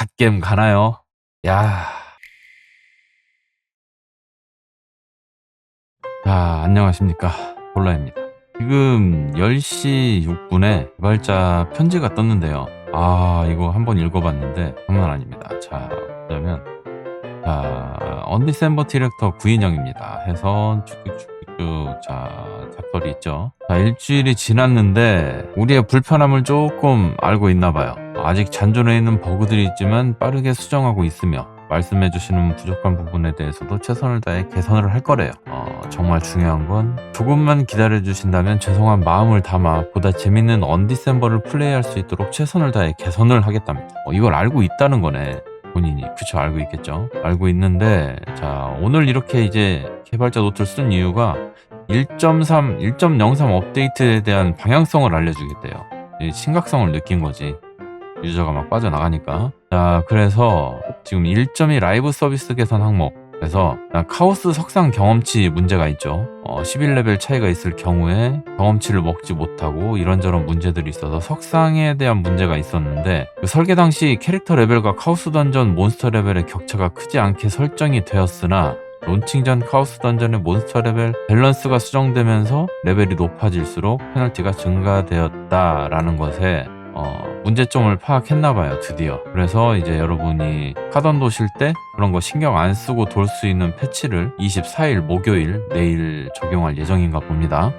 갓겜 가나요? 야. 자, 안녕하십니까. 볼라입니다. 지금 10시 6분에 개발자 편지가 떴는데요. 아, 이거 한번 읽어봤는데 장난 아닙니다. 자, 그러면 자, 언디셈버 디렉터 구인영입니다. 해서 쭉쭉쭉쭉 자, 작설이 있죠. 자, 일주일이 지났는데 우리의 불편함을 조금 알고 있나 봐요. 아직 잔존해 있는 버그들이 있지만 빠르게 수정하고 있으며 말씀해주시는 부족한 부분에 대해서도 최선을 다해 개선을 할 거래요. 어, 정말 중요한 건 조금만 기다려주신다면 죄송한 마음을 담아 보다 재밌는 언디셈버를 플레이할 수 있도록 최선을 다해 개선을 하겠답니다. 어, 이걸 알고 있다는 거네. 본인이 그쵸 알고 있겠죠 알고 있는데 자 오늘 이렇게 이제 개발자 노트를 쓴 이유가 1.3 1.03 업데이트에 대한 방향성을 알려주겠대요. 이 심각성을 느낀 거지. 유저가 막 빠져나가니까. 자 그래서 지금 1.2 라이브 서비스 개선 항목. 그래서 카오스 석상 경험치 문제가 있죠. 어, 11레벨 차이가 있을 경우에 경험치를 먹지 못하고 이런저런 문제들이 있어서 석상에 대한 문제가 있었는데 그 설계 당시 캐릭터 레벨과 카오스 던전 몬스터 레벨의 격차가 크지 않게 설정이 되었으나 론칭 전 카오스 던전의 몬스터 레벨 밸런스가 수정되면서 레벨이 높아질수록 페널티가 증가되었다라는 것에 어, 문제점을 파악했나봐요, 드디어. 그래서 이제 여러분이 카던 도실 때 그런 거 신경 안 쓰고 돌 수 있는 패치를 24일 목요일 내일 적용할 예정인가 봅니다.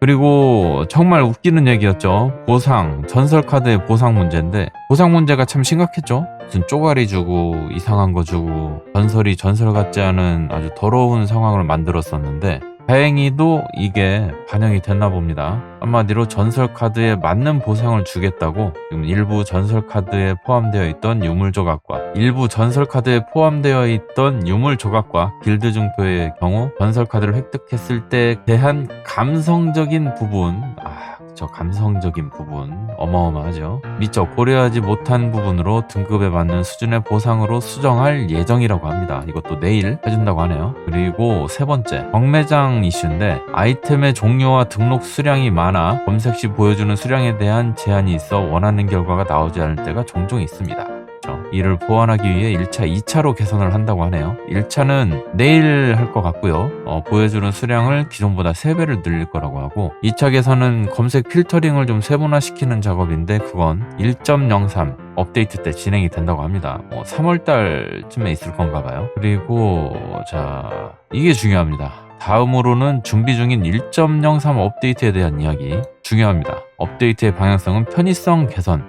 그리고 정말 웃기는 얘기였죠. 보상, 전설 카드의 보상 문제인데, 보상 문제가 참 심각했죠. 무슨 쪼가리 주고, 이상한 거 주고, 전설이 전설 같지 않은 아주 더러운 상황을 만들었었는데, 다행히도 이게 반영이 됐나 봅니다. 한마디로 전설 카드에 맞는 보상을 주겠다고 일부 전설 카드에 포함되어 있던 유물 조각과 일부 전설 카드에 포함되어 있던 유물 조각과 길드 증표의 경우 전설 카드를 획득했을 때 대한 감성적인 부분 아, 저 감성적인 부분 어마어마하죠. 미처 고려하지 못한 부분으로 등급에 맞는 수준의 보상으로 수정할 예정이라고 합니다. 이것도 내일 해준다고 하네요. 그리고 세 번째 경매장 이슈인데 아이템의 종류와 등록 수량이 많아 검색 시 보여주는 수량에 대한 제한이 있어 원하는 결과가 나오지 않을 때가 종종 있습니다. 그렇죠. 이를 보완하기 위해 1차, 2차로 개선을 한다고 하네요. 1차는 내일 할 것 같고요. 어, 보여주는 수량을 기존보다 3배를 늘릴 거라고 하고 2차 개선은 검색 필터링을 좀 세분화시키는 작업인데 그건 1.03 업데이트 때 진행이 된다고 합니다. 뭐 3월 달쯤에 있을 건가 봐요. 그리고 자 이게 중요합니다. 다음으로는 준비 중인 1.03 업데이트에 대한 이야기 중요합니다. 업데이트의 방향성은 편의성 개선,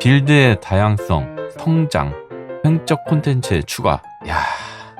빌드의 다양성, 성장, 횡적 콘텐츠의 추가. 야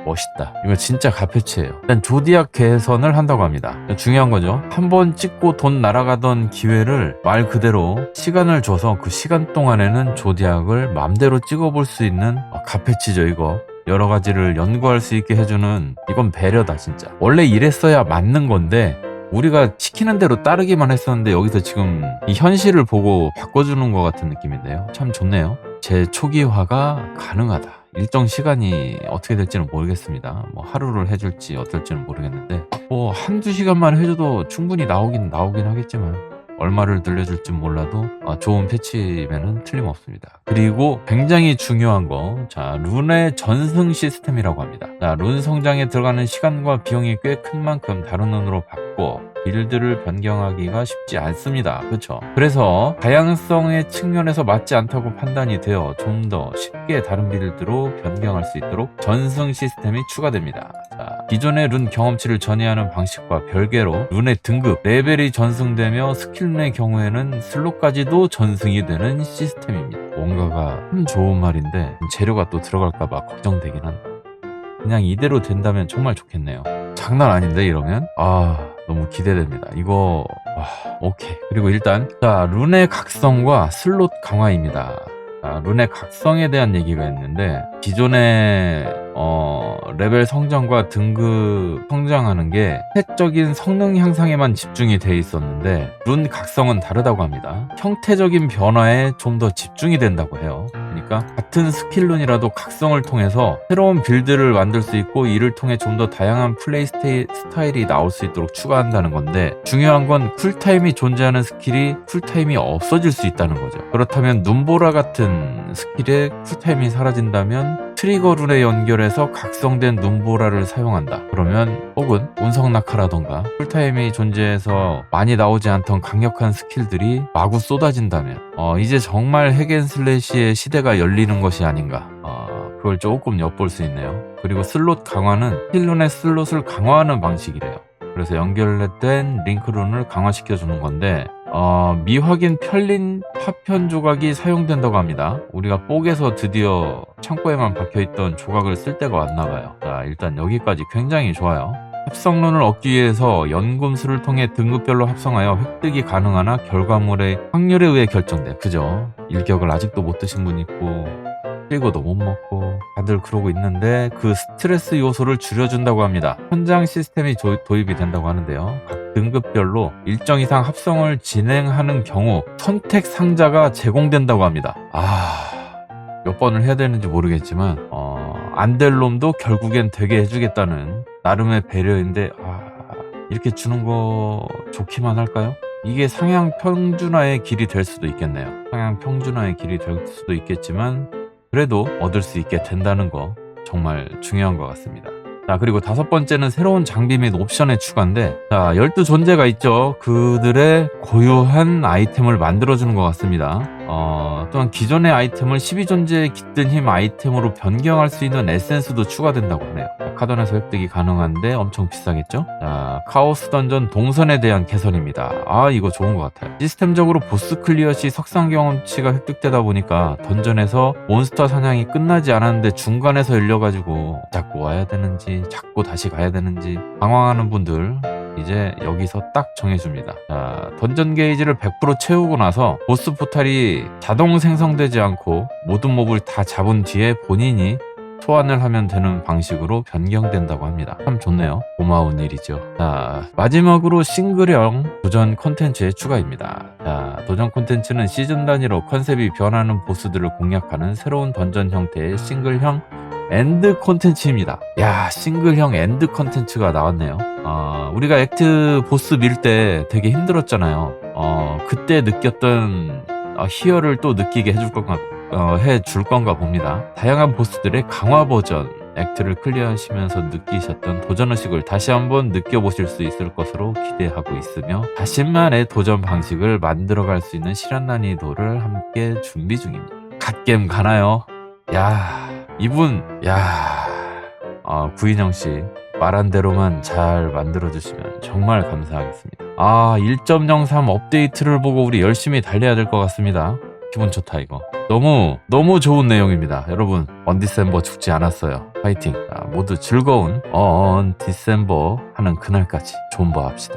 멋있다. 이거 진짜 가패치예요. 일단 조디악 개선을 한다고 합니다. 중요한 거죠. 한 번 찍고 돈 날아가던 기회를 말 그대로 시간을 줘서 그 시간 동안에는 조디악을 맘대로 찍어볼 수 있는 아, 가패치죠 이거. 여러 가지를 연구할 수 있게 해주는 이건 배려다 진짜. 원래 이랬어야 맞는 건데 우리가 시키는 대로 따르기만 했었는데 여기서 지금 이 현실을 보고 바꿔주는 것 같은 느낌인데요. 참 좋네요. 재초기화가 가능하다. 일정 시간이 어떻게 될지는 모르겠습니다. 뭐 하루를 해줄지 어떨지는 모르겠는데 뭐 한두 시간만 해줘도 충분히 나오긴 나오긴 하겠지만 얼마를 늘려줄지 몰라도 아, 좋은 패치면은 틀림없습니다. 그리고 굉장히 중요한 거, 자 룬의 전승 시스템이라고 합니다. 자, 룬 성장에 들어가는 시간과 비용이 꽤 큰 만큼 다른 룬으로 바꿔 빌드를 변경하기가 쉽지 않습니다. 그렇죠? 그래서 다양성의 측면에서 맞지 않다고 판단이 되어 좀 더 쉽게 다른 빌드로 변경할 수 있도록 전승 시스템이 추가됩니다. 자, 기존의 룬 경험치를 전이하는 방식과 별개로 룬의 등급, 레벨이 전승되며 스킬run의 경우에는 슬롯까지도 전승이 되는 시스템입니다. 뭔가가 참 좋은 말인데 재료가 또 들어갈까봐 걱정되긴 한다. 그냥 이대로 된다면 정말 좋겠네요. 장난 아닌데 이러면 아 너무 기대됩니다. 이거 와, 오케이. 그리고 일단 자 룬의 각성과 슬롯 강화입니다. 자, 룬의 각성에 대한 얘기가 있는데 기존의 어, 레벨 성장과 등급 성장하는 게 스탯적인 성능 향상에만 집중이 돼 있었는데 룬 각성은 다르다고 합니다. 형태적인 변화에 좀 더 집중이 된다고 해요. 그러니까 같은 스킬룬이라도 각성을 통해서 새로운 빌드를 만들 수 있고 이를 통해 좀 더 다양한 플레이 스타일이 나올 수 있도록 추가한다는 건데 중요한 건 쿨타임이 존재하는 스킬이 쿨타임이 없어질 수 있다는 거죠. 그렇다면 눈보라 같은 스킬에 쿨타임이 사라진다면 트리거룬에 연결해서 각성된 눈보라를 사용한다. 그러면 혹은 운석 낙하라던가 쿨타임이 존재해서 많이 나오지 않던 강력한 스킬들이 마구 쏟아진다면 어, 이제 정말 핵앤슬래시의 시대가 열리는 것이 아닌가. 어, 그걸 조금 엿볼 수 있네요. 그리고 슬롯 강화는 힐룬의 슬롯을 강화하는 방식이래요. 그래서 연결된 링크룬을 강화시켜 주는 건데 어, 미확인 편린 파편 조각이 사용된다고 합니다. 우리가 뽁에서 드디어 창고에만 박혀있던 조각을 쓸 때가 왔나 봐요. 자, 일단 여기까지 굉장히 좋아요. 합성론을 얻기 위해서 연금술을 통해 등급별로 합성하여 획득이 가능하나 결과물의 확률에 의해 결정돼. 그죠? 일격을 아직도 못 드신 분 있고 그리고도 못 먹고 다들 그러고 있는데 그 스트레스 요소를 줄여준다고 합니다. 현장 시스템이 조- 도입이 된다고 하는데요. 각 등급별로 일정 이상 합성을 진행하는 경우 선택 상자가 제공된다고 합니다. 아... 몇 번을 해야 되는지 모르겠지만 어... 안 될 놈도 결국엔 되게 해주겠다는 나름의 배려인데 아... 이렇게 주는 거 좋기만 할까요? 이게 상향 평준화의 길이 될 수도 있겠네요. 상향 평준화의 길이 될 수도 있겠지만 그래도 얻을 수 있게 된다는 거 정말 중요한 것 같습니다. 자, 그리고 다섯 번째는 새로운 장비 및 옵션의 추가인데, 자, 12존재가 있죠. 그들의 고유한 아이템을 만들어주는 것 같습니다. 어, 또한 기존의 아이템을 12존재의 깃든 힘 아이템으로 변경할 수 있는 에센스도 추가된다고 하네요. 자, 카던에서 획득이 가능한데 엄청 비싸겠죠? 자, 카오스 던전 동선에 대한 개선입니다. 아, 이거 좋은 것 같아요. 시스템적으로 보스 클리어 시 석상 경험치가 획득되다 보니까 던전에서 몬스터 사냥이 끝나지 않았는데 중간에서 열려가지고 자꾸 와야 되는지 자꾸 다시 가야 되는지 방황하는 분들 이제 여기서 딱 정해줍니다. 자, 던전 게이지를 100% 채우고 나서 보스 포탈이 자동 생성되지 않고 모든 몹을 다 잡은 뒤에 본인이 소환을 하면 되는 방식으로 변경된다고 합니다. 참 좋네요. 고마운 일이죠. 자, 마지막으로 싱글형 도전 콘텐츠의 추가입니다. 자, 도전 콘텐츠는 시즌 단위로 컨셉이 변하는 보스들을 공략하는 새로운 던전 형태의 싱글형 엔드 콘텐츠입니다. 야, 싱글형 엔드 콘텐츠가 나왔네요. 어, 우리가 액트 보스 밀 때 되게 힘들었잖아요. 어, 그때 느꼈던 어, 희열을 또 느끼게 해줄 건가, 어, 해줄 건가 봅니다. 다양한 보스들의 강화 버전 액트를 클리어하시면서 느끼셨던 도전 의식을 다시 한번 느껴보실 수 있을 것으로 기대하고 있으며 자신만의 도전 방식을 만들어갈 수 있는 실현 난이도를 함께 준비 중입니다. 갓겜 가나요? 야, 이분, 야, 아, 구인영 씨. 말한 대로만 잘 만들어주시면 정말 감사하겠습니다. 아, 1.03 업데이트를 보고 우리 열심히 달려야 될 것 같습니다. 기분 좋다, 이거. 너무, 너무 좋은 내용입니다. 여러분, 언디셈버 죽지 않았어요. 파이팅. 자, 모두 즐거운 언디셈버 하는 그날까지 존버합시다.